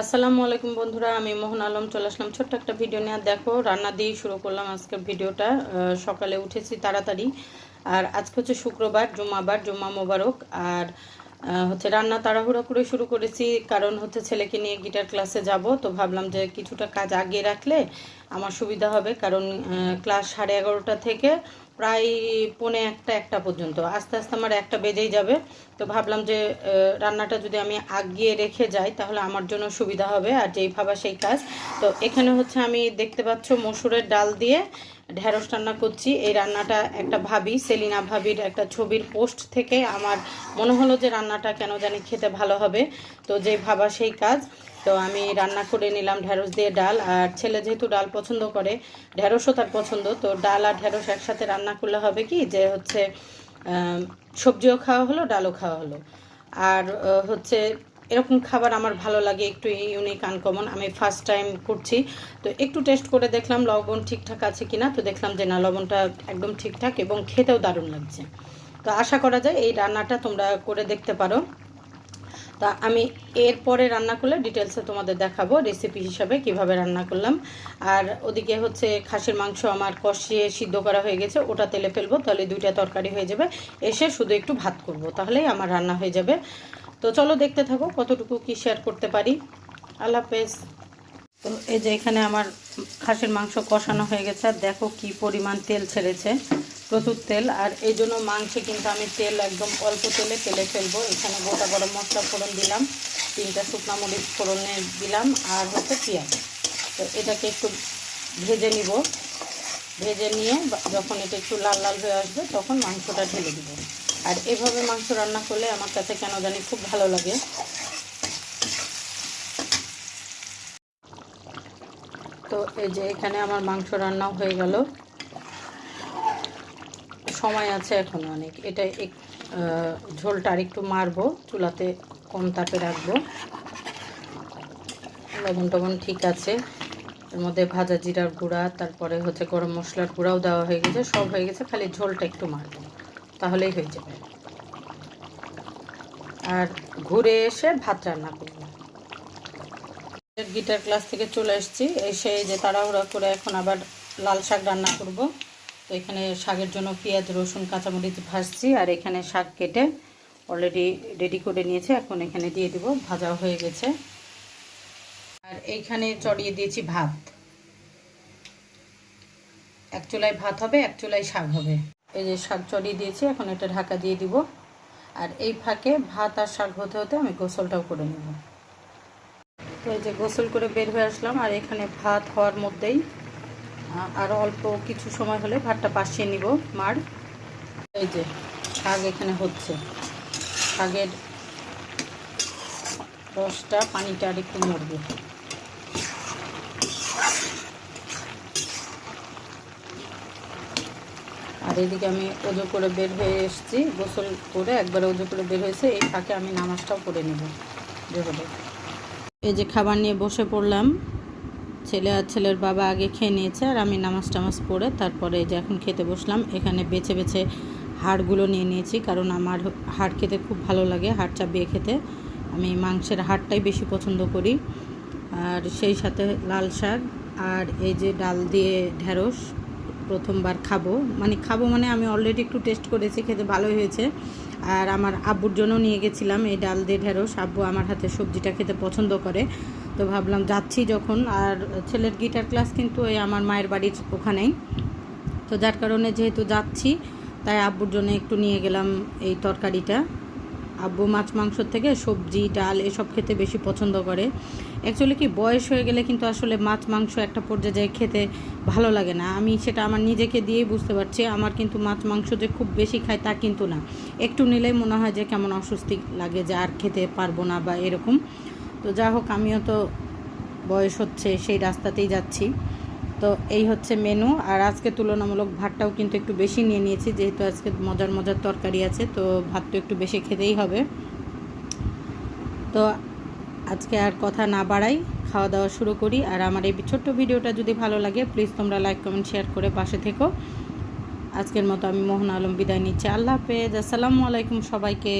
আসসালামু আলাইকুম বন্ধুরা, আমি মোহন আলম, চলে আসলাম ছোট্ট একটা ভিডিও আর দেখো, রান্না দিয়েই শুরু করলাম আজকের ভিডিওটা। সকালে উঠেছি তাড়াতাড়ি। আর আজকে হচ্ছে শুক্রবার, জুম্মাবার, জুম্মা মোবারক। আর হচ্ছে রান্না তাড়াহুড়ো করে শুরু করেছি। কারণ হচ্ছে ছেলেকে নিয়ে গিটার ক্লাসে যাব, তো ভাবলাম যে কিছুটা কাজ আগিয়ে রাখলে আমার সুবিধা হবে। কারণ ক্লাস সাড়ে এগারোটা থেকে প্রায় পৌনে একটা একটা পর্যন্ত। আস্তে আস্তে আমার একটা বেজেই যাবে। তো ভাবলাম যে রান্নাটা যদি আমি আগিয়ে রেখে যাই, তাহলে আমার জন্য সুবিধা হবে। আর যেই ভাবা সেই কাজ। তো এখানে হচ্ছে আমি দেখতে পাচ্ছ মসুরের ডাল দিয়ে ঢেঁড়স রান্না করছি। এই রান্নাটা একটা ভাবি, সেলিনা ভাবির একটা ছবির পোস্ট থেকে আমার মনে হলো যে রান্নাটা কেন জানি খেতে ভালো হবে। তো যে ভাবা সেই কাজ। তো আমি রান্না করে নিলাম ঢেঁড়স দিয়ে ডাল। আর ছেলে যেহেতু ডাল পছন্দ করে, ঢেঁড়সও তার পছন্দ। তো ডাল আর ঢেঁড়স একসাথে রান্না করলে হবে কি যে হচ্ছে সবজিও খাওয়া হলো, ডালও খাওয়া হলো। আর হচ্ছে এরকম খাবার আমার ভালো লাগে, একটু ইউনিক আনকমন আমি ফার্স্ট টাইম করছি। তো একটু টেস্ট করে দেখলাম লবণ ঠিকঠাক আছে কিনা। তো দেখলাম যে না, লবণটা একদম ঠিকঠাক এবং খেতেও দারুণ লাগছে। তো আশা করা যায় এই রান্নাটা তোমরা করে দেখতে পারো। তা আমি এরপরে রান্না করলে ডিটেলসে তোমাদের দেখাবো রেসিপি হিসাবে কীভাবে রান্না করলাম। আর ওদিকে হচ্ছে খাসির মাংস আমার কষিয়ে সিদ্ধ করা হয়ে গেছে, ওটা তেলে ফেলব, তাহলে দুইটা তরকারি হয়ে যাবে। এসে শুধু একটু ভাত করব, তাহলেই আমার রান্না হয়ে যাবে। তো চলো দেখতে থাকো কতটুকু কি শেয়ার করতে পারি। আল্লাহ হাফেজ। তো এই যে এখানে আমার খাসির মাংস কষানো হয়ে গেছে। আর দেখো কি পরিমাণ তেল ছেড়েছে, প্রচুর তেল। আর এই জন্য মাংসে কিন্তু আমি তেল একদম অল্প তেলে তেলে ফেলব। এখানে গোটা গরম মশলা ফোড়ন দিলাম, তিনটা শুকনো মরিচ ফোড়নে দিলাম, আর হচ্ছে পেঁয়াজ। তো এটাকে একটু ভেজে নিব। ভেজে নিয়ে যখন এটা একটু লাল লাল হয়ে আসবে, তখন মাংসটা ঢেলে দিব। আর এভাবে মাংস রান্না করলে আমার কাছে কেন জানি খুব ভালো লাগে। তো এই যে এখানে আমার মাংস রান্নাও হয়ে গেল। সময় আছে এখন অনেক। এটা এক ঝোলটা আর একটু মারবো, চুলাতে কম তাপে রাখব। লবণ টবণ ঠিক আছে। এর মধ্যে ভাজা জিরার গুঁড়া, তারপরে হচ্ছে গরম মশলার গুঁড়াও দেওয়া হয়ে গেছে, সব হয়ে গেছে, খালি ঝোলটা একটু মারবো। তাহলেই হয়ে যাবে। আর ঘুরে এসে ভাত রান্না করব। গিটার ক্লাস থেকে চলে এসেছি। এসে যে তাড়াহুড়া করে এখন আবার লাল শাক রান্না করব। তো এখানে শাকের জন্য পেঁয়াজ, রসুন, কাঁচামরিচ ভাজছি আর এখানে শাক কেটে অলরেডি রেডি করে নিয়েছে। এখন এখানে দিয়ে দিব। ভাজা হয়ে গেছে। আর এইখানে চড়িয়ে দিয়েছি ভাত। এক চুলায় ভাত হবে, এক চুলায় শাক হবে। এই যে শাক চড়িয়ে দিয়েছি, এখন এটা ঢাকা দিয়ে দিব। আর এই ফাঁকে ভাত আর শাক হতে হতে আমি গোসলটাও করে নেব। তো এই যে গোসল করে বের হয়ে আসলাম, আর এখানে ভাত হওয়ার মধ্যেই আর অল্প কিছু সময় হলে ভাতটা পাশিয়ে নিব মার। এই যে শাক এখানে হচ্ছে। শাকের রসটা পানিটা আর একটু মরবে আর এদিকে আমি ওজো করে বের হয়ে এসেছি, গোসল করে একবারে ওজো করে বের হয়েছে, এই ফাঁকে আমি নামাজটাও করে নেব জোহরে এই যে খাবার নিয়ে বসে পড়লাম, ছেলে আর ছেলের বাবা আগে খেয়ে নিয়েছে আর আমি নামাজ টামাজ পড়ে তারপরে যে এখন খেতে বসলাম, এখানে বেছে বেছে হাড়গুলো নিয়ে নিয়েছি কারণ আমার হাড় খেতে খুব ভালো লাগে, হাড় চাপিয়ে খেতে। আমি মাংসের হাড়টাই বেশি পছন্দ করি। আর সেই সাথে লাল শাক আর এই যে ডাল দিয়ে ঢেঁড়স প্রথমবার খাব। মানে খাব মানে আমি অলরেডি একটু টেস্ট করেছি, খেতে ভালোই হয়েছে। আর আমার আব্বুর জন্য নিয়ে গেছিলাম এই ডাল দিয়ে ঢেঁড়স। আব্বু আমার হাতে সবজিটা খেতে পছন্দ করে। তো ভাবলাম যাচ্ছি যখন। আর ছেলের গিটার ক্লাস কিন্তু এই আমার মায়ের বাড়ির ওখানেই। তো যার কারণে যেহেতু যাচ্ছি, তাই আব্বুর জন্য একটু নিয়ে গেলাম এই তরকারিটা। আব্বু মাছ মাংসর থেকে সবজি, ডাল এসব খেতে বেশি পছন্দ করে। অ্যাকচুয়ালি কি বয়স হয়ে গেলে কিন্তু আসলে মাছ, মাংস একটা পর্যায়ে খেতে ভালো লাগে না। আমি সেটা আমার নিজেকে দিয়েই বুঝতে পারছি। আমার কিন্তু মাছ, মাংস যে খুব বেশি খায় তা কিন্তু না। একটু নিলেই মনে হয় যে কেমন অস্বস্তি লাগে যে আর খেতে পারব না বা এরকম। তো যা হোক, আমিও তো বয়স হচ্ছে, সেই রাস্তাতেই যাচ্ছি। তো এই হচ্ছে মেনু আর আজকে তুলনামূলক ভাতটাও কিন্তু একটু বেশি নিয়ে নিয়েছি, যেহেতু আজকে মজার মজার তরকারি আছে, তো ভাত তো একটু বেশি খেতেই হবে। তো আজকে আর কথা না বাড়াই খাওয়া দাওয়া শুরু করি। আর আমার এই ছোট্ট ভিডিওটা যদি ভালো লাগে প্লিজ তোমরা লাইক কমেন্ট শেয়ার করে পাশে থেকো। আজকের মতো আমি মোহন আলম বিদায় নিচ্ছি। আল্লাহ হাফেজ। আসসালামু আলাইকুম সবাইকে।